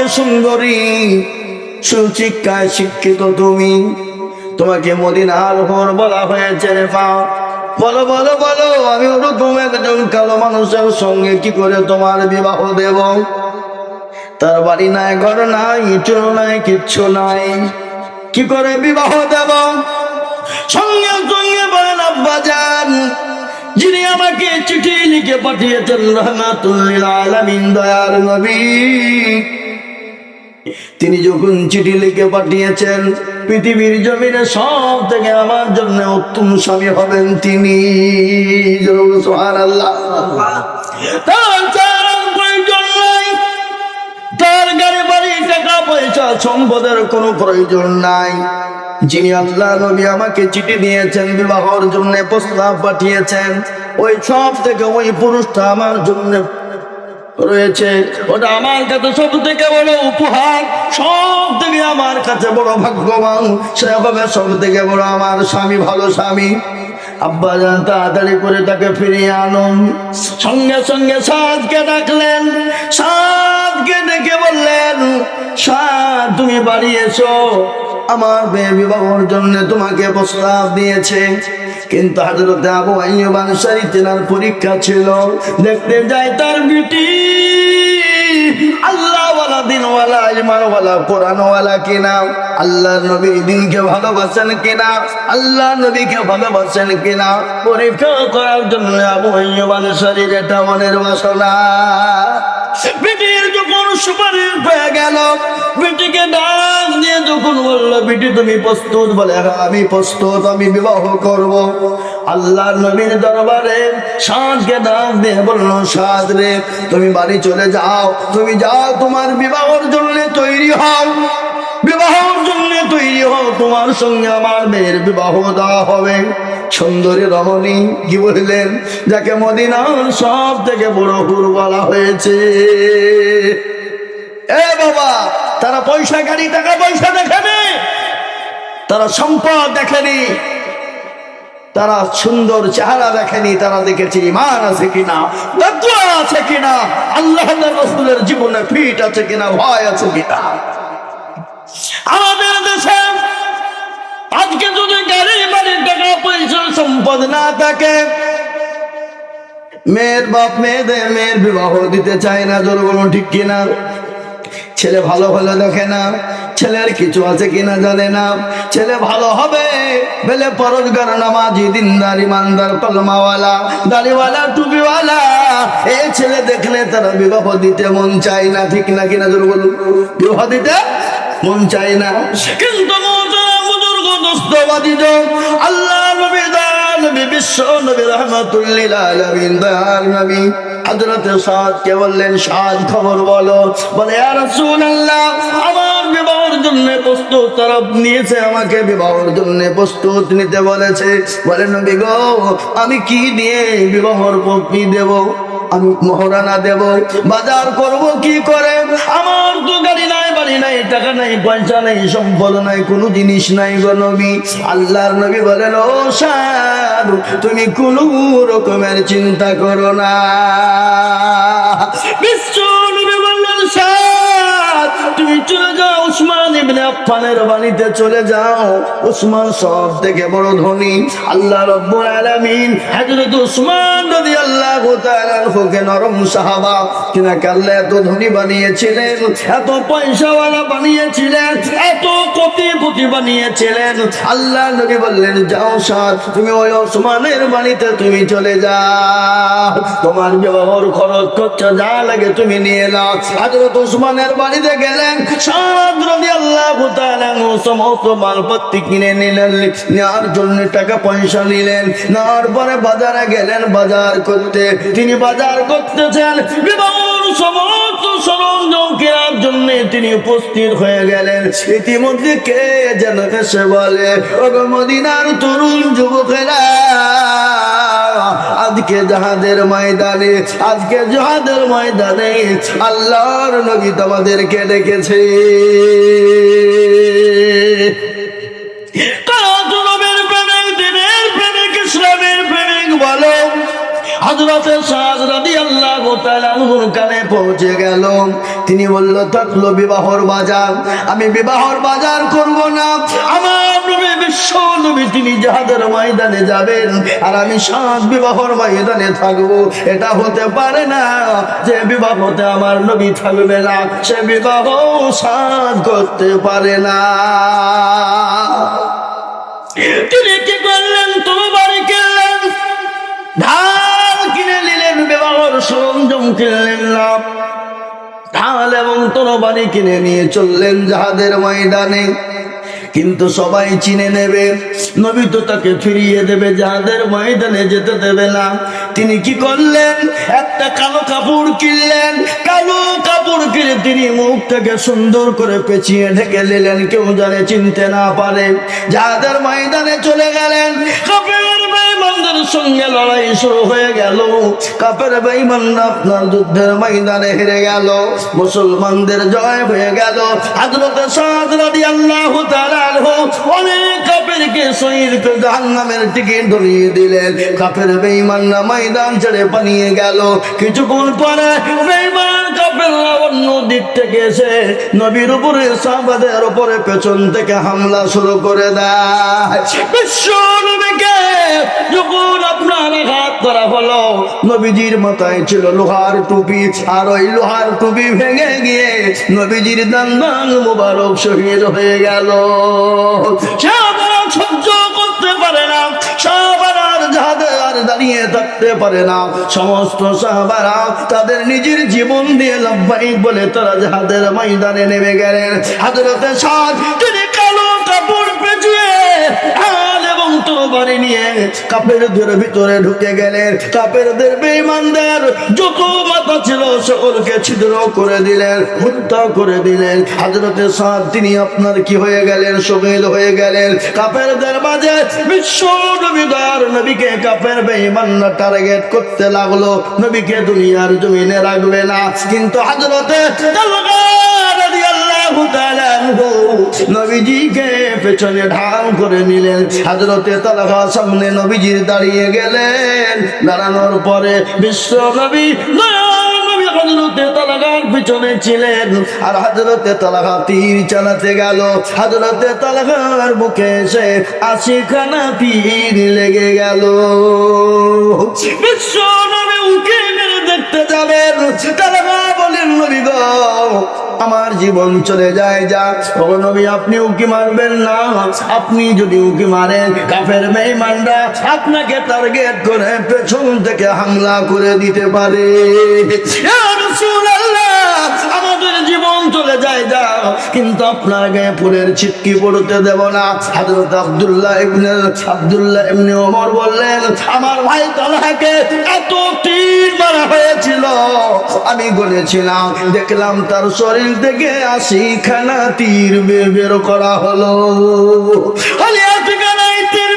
থেকে সুন্দরী সুশিক্ষায় শিক্ষিত তুমি। তোমাকে মদিনার ঘর বলা হয়েছে রে পা বলো বলো বলো, আমি ওরকম একজন কালো মানুষের সঙ্গে কি করে তোমার বিবাহ দেব? তার বাড়ি নাই, ঘর নাই, চুল নাই, কিচ্ছু নাই। কি করে বিবাহ দেব? সঙ্গে সঙ্গে বলেন, আব্বা যান। যিনি আমাকে চিঠি লিখে পাঠিয়েছেন, রহমাতুল্লিল আলামিন, দয়ার নবী। তিনি যখন চিঠি লিখে পাঠিয়েছেন, পৃথিবীর জমিনে সব থেকে আমার জন্য উত্তম স্বামী হবেন তিনি। তার টাকা, পয়সা, সম্পদের কোনো প্রয়োজন নাই। যিনি আল্লাহ নবী আমাকে চিঠি দিয়েছেন, বিবাহর জন্য প্রস্তাব পাঠিয়েছেন, ওই সব থেকে ওই পুরুষটা আমার জন্য রয়েছে। ওটা আমার কাছে সব থেকে বড় উপহার। সব থেকে আমার কাছে বড় ভাগ্যবান। সেভাবে সব থেকে বড় আমার স্বামী, ভালো স্বামী। আব্বা যান তাড়াতাড়ি করে তাকে ফিরিয়ে আনুন। সঙ্গে সঙ্গে সাদকে ডাকলেন। সাদকে ডেকে বললেন সাদ তুমি বাড়ি এসো। আমার মেয়ে বিবাহর জন্য তোমাকে প্রস্তাব দিয়েছে। কিন্তু হাজরতে আবু আইয়ুব আনসারী তেনার পরীক্ষা ছিল, দেখতে যায় তার বিটি আল্লাহ ওয়ালা দিন ওয়ালা ইমান ওয়ালা কিনা আল্লাহ নবী দিনকে ভালোবাসেন কিনা আল্লাহ নবীকে ভালোবাসেন কিনা। পরীক্ষা করার জন্য আবু আইয়ুব আনসারীর এটা মনের বাসনা। বেটির যখন সুপারিশ হয়ে গেল বেটিকে ডাক দিয়ে যখন বলল বেটি তুমি প্রস্তুত? বলে "হ্যাঁ, আমি প্রস্তুত আমি বিবাহ করব। আল্লাহর নবীর দরবারে সাদকে ডাক দিয়ে বলল সাদ রে তুমি বাড়ি চলে যাও তুমি যাও তোমার বিবাহর জন্য তৈরি হও। বিবাহর জন্য তৈরি হও তোমার সঙ্গে আমার মেয়ের বিবাহ দেওয়া হবে। সুন্দরী রমণী কি বললেন? যাকে মদিনার সব থেকে বড় হুর বলা হয়েছে। এ বাবা, তারা পয়সা গাড়ি টাকা পয়সা দেখেনি। তারা সম্পদ দেখেনি। তারা সুন্দর চেহারা দেখেনি। তারা দেখেছে ইমান আছে কিনা আছে কিনা, আল্লাহ রসুলের জীবনে ফিট আছে কিনা, ভয় আছে কিনা। আমাদের দেশে আজকে যদি গাড়ি বাড়ি টাকা পয়সা সম্পদ না থাকে। মেয়ের বাপ মেয়েদের মেয়ের বিবাহ দিতে চায় না জোর কোনো ঠিক কিনা? ছেলে ভালো হলে দেখে না, ছেলের কিছু আছে কিনা জানে না। ছেলে ভালো হবে বেলে পরোজগার, নামাজি, দিনদার, ইমানদার কলমাওয়ালা দাড়িওয়ালা, টুপিওয়ালা। এই ছেলে দেখলে তারা বিবাহ দিতে মন চায় না, ঠিক না কিনা জোর বলুন বিবাহ দিতে মন চায় না। কিন্তু আল্লাহ নবী, বিশ্ব নবী রহমাতুল্লিল আলামিন, দয়াল নবী। হযরতে সাদ কে বললেন, সাদ, খবর বলো। বলে আমার বিবাহের জন্য প্রস্তুত নিয়েছে, আমাকে জন্য প্রস্তুত নিতে বলেছে। বলে গো, আমি কি দিয়ে বিবাহর কি দেব? আমি মহারানা দেব বাজার করব কি করে? আমার তো গাড়ি নাই, বাড়ি নাই, টাকা নাই, পয়সা নাই, সম্পদ নাই, কোনো জিনিস নাই গো নবী। আল্লাহর নবী বলেন, ও সার তুমি কোনো রকমের চিন্তা করো না। বিশ্ব নবী বললেন সার তুমি চলে যাও, উসমান ইবনে আফফানের চলে যাও। উসমান সব থেকে বড় ধনী। আল্লাহ রব্বুল আলামিন হযরত উসমান রাদিয়াল্লাহু নরম সাহাবা কিনা এত ধনী বানিয়েছিলেন, এত পয়সাওয়ালা বানিয়েছিলেন, এত কোটিপতি বানিয়েছিলেন। আল্লাহ নবী বললেন, যাও তুমি ওই ওসমানের বাড়িতে তুমি চলে যাও। তোমার ব্যবহার খরচ খরচা যা লাগে তুমি নিয়ে নাও। হযরত ওসমানের বাড়িতে গেলেন রাদিয়াল্লাহু তাআলা সমস্ত মালপত্তি কিনে নিলেন, নেওয়ার জন্য টাকা পয়সা নিলেন, নেওয়ার পরে বাজারে গেলেন বাজার করতে। তিনি বাজার করতেছেন বিবাহর সমস্ত সরঞ্জাম কেনার জন্য তিনি উপস্থিত হয়ে গেলেন। ইতিমধ্যে কে যেন এসে বলে মদিনার তরুণ যুবকেরা আজকে জাহাদের ময়দানে আজকে জাহাদের ময়দানে আল্লাহর নবী তোমাদেরকে ডেকেছে। কারা তো তিনি বলল, থাকল বিবাহর বাজার। আমি বিবাহর বাজার করব না। আমার নবী, বিশ্ব নবী, তিনি জাহাদের ময়দানে যাবেন। আর আমি সাত বিবাহর ময়দানে থাকব। এটা হতে পারে না যে বিবাহতে আমার নবী থাকবে না। সে বিবাহ সাত করতে পারে না। তিনি কি করলেন? তুমি বাড়ি কিনলেন ঢাল বিবাহর সরঞ্জাম কিনলেন না। ঢাল এবং তরবারি কিনে নিয়ে চললেন জাহাদের ময়দানে। কিন্তু সবাই চিনে নেবে, নবী তো তাকে ফিরিয়ে দেবে যাদের ময়দানে যেতে দেবে না। তিনি কি করলেন? একটা কালো কাপড় কিনলেন। কালো কাপড় কিনে তিনি মুখ থেকে সুন্দর করে পেঁচিয়ে ঢেকে নিলেন। কেউ জানে, চিনতে না পারে। যাদের ময়দানে চলে গেলেন। কাপের বেঈমানদের সঙ্গে লড়াই শুরু হয়ে গেল। কাপের বেঈমানরা আপনার যুদ্ধের ময়দানে হেরে গেল। মুসলমানদের জয় হয়ে গেল। অনেক শহীদকে জাহান্নামের টিকিট ধরিয়ে দিলেন। বেঈমানরা ময়দান ছেড়ে পালিয়ে গেল। কিছুক্ষণ পরে বেঈমান কাফেররা অন্য দিক থেকে এসে নবীর উপরে সাহাবাদের উপরে পেছন থেকে হামলা শুরু করে দেয়। বিশ্ব নবীকে যখন আপনার হলো। নবীজির মাথায় ছিল লোহার টুপি আর ওই লোহার টুপি ভেঙে গিয়ে নবীজির দান্দান মুবারক শহীদ হয়ে গেল। সহ্য করতে পারে না দাঁড়িয়ে থাকতে পারে না। সমস্ত সাহাবারা তাদের নিজের জীবন দিয়ে লাভবাহিক বলে তারা জাহাজের ময়দানে নেমে গেলেন। হাজরতে সাজ তিনি কালো কাপড় পেঁচিয়ে তিনি আপনার কি হয়ে গেলেন? শহীদ হয়ে গেলেন। কাপেরদের মাঝে বিশ্ব নবীকে কাপের বেঈমানরা টার্গেট করতে লাগল। নবীকে দুনিয়ার জমিনে রাখবে না। কিন্তু হাজরতে পেছনে ঢাল করে নিলেন। হাজরতে তালাকা সামনে নবীজির দাঁড়িয়ে গেলেন। দাঁড়ানোর পরে বিশ্ব নবী ছিলেন। আর হাজরতে তালাকা তীর চালাতে গেল। হাজরতে তালাকার মুখে এসে আশিখানা তীর লেগে গেল। বিশ্ব নবী উঠে মেরে দেখতে যাবেন। গো আমার জীবন চলে যায় যা। ও নবী আপনি উকি মারবেন না। আপনি যদি উকি মারেন কাফের মেহমানরা আপনাকে টার্গেট করে পেছন থেকে হামলা করে দিতে পারে। রাসূলুল্লাহ, চলে যায় যা। কিন্তু আপনার গায়ে ফুলের ছিটকি পড়তে দেব না। হযরত আব্দুল্লাহ ইবনে আব্দুল্লাহ ইবনে ওমর বললেন, আমার ভাই তালহাকে এত তীর মারা হয়েছিল। আমি গনেছিলাম দেখলাম তার শরীর থেকে আশি খানা তীর বের করা হলো। তীর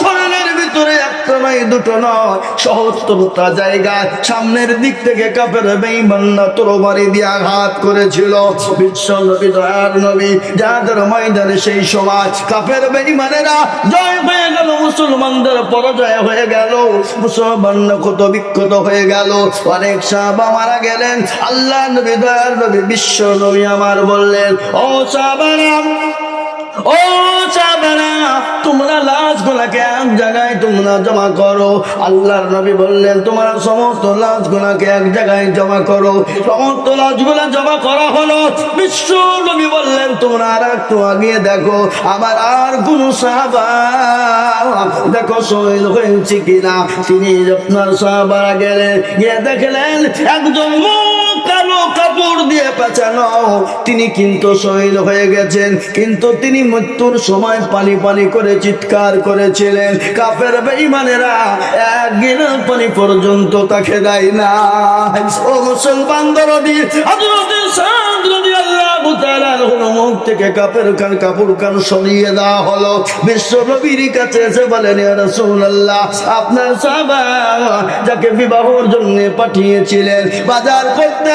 শরীরের ভিতরে একটা নয় দুটো নয় সহস্রটা জায়গায় সামনের দিক থেকে কাপের বেঈমানরা তরবারি দিয়ে আঘাত করেছিল। বিশ্ব নবী, দয়ার নবী, যাদের ময়দানে সেই সময় কাপের বেঈমানেরা জয় হয়ে গেল, মুসলমানদের পরাজয় হয়ে গেল, মুসলমানরা ক্ষত বিক্ষত হয়ে গেল। অনেক সাহাবা মারা গেলেন। আল্লাহ নবী, দয়ার নবী, বিশ্ব নবী আমার বললেন, ও সাহাবারা, ও চাবেনা তোমরা লাশ গুলাকে এক জায়গায় তোমরা জমা করো। আল্লাহর নবী বললেন, তোমরা সমস্ত লাশ গুলাকে এক জায়গায় জমা করো। সমস্ত লাশগুলা জমা করা হলো। বিশ্ব নবী বললেন, তোমরা আর একটু আগে দেখো আমার আর কোন দেখো, শহীদ হয়েছে কিনা? তিনি আপনার সাহাবারা গেলেন, গিয়ে দেখলেন, একজন কাপড় দিয়ে পেঁচানো। তিনি কিন্তু শহীদ হয়ে গেছেন। কিন্তু তিনি মৃত্যুর সময় পানি পানি করে চিৎকার করেছিলেন। কাফের বেঈমানেরা এক গিনা পানি পর্যন্ত তাকে দেয় না। ও মুসলমান কাপের আপনার সাহাবা যাকে বিবাহর জন্য পাঠিয়েছিলেন, বাজার করতে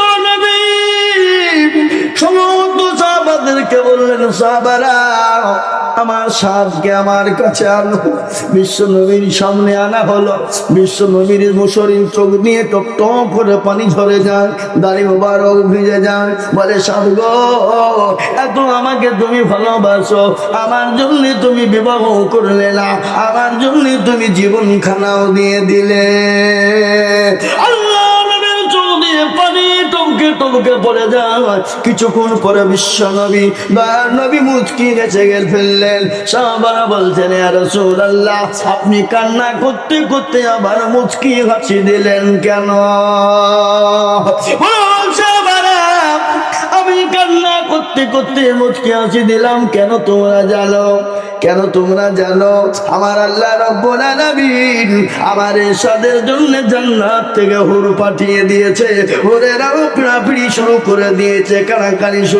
সাহাবাদেরকে বললেন, সাহাবারা, আমার সাপকে আমার কাছে আনো। বিশ্ব নবীর সামনে আনা হলো। বিশ্ব নবীর মুসরির চোখ নিয়ে টপ টপ করে পানি ঝরে যায়, দাড়ি মোবারক ভিজে যায়, বলে সাপ গো, এত আমাকে তুমি ভালোবাসো, আমার জন্য তুমি বিবাহ করলে না, আমার জন্য তুমি জীবন খানাও দিয়ে দিলে। আল্লাহ চোখ দিয়ে পানি টমকে টমকে পড়ে যায় কিছুক্ষণ পরে বিশ্ব নবী দয়ার নবী মুচকি গেছে গেল, ফেললেন। সাহাবারা বলছেন রসুল আল্লাহ আপনি কান্না করতে করতে আবার মুচকি হাসি দিলেন কেন? আমি কান্না করতে করতে মুচকে হাসি দিলাম, কেন তোমরা জানো? কেন তোমরা জানো? আমার আল্লাহ রব্বুল আমার এরশাদের জন্য জান্নাত থেকে হুর পাঠিয়ে দিয়েছে। হুরেরাও পিড়াপিড়ি শুরু করে দিয়েছে কানাকানি শুরু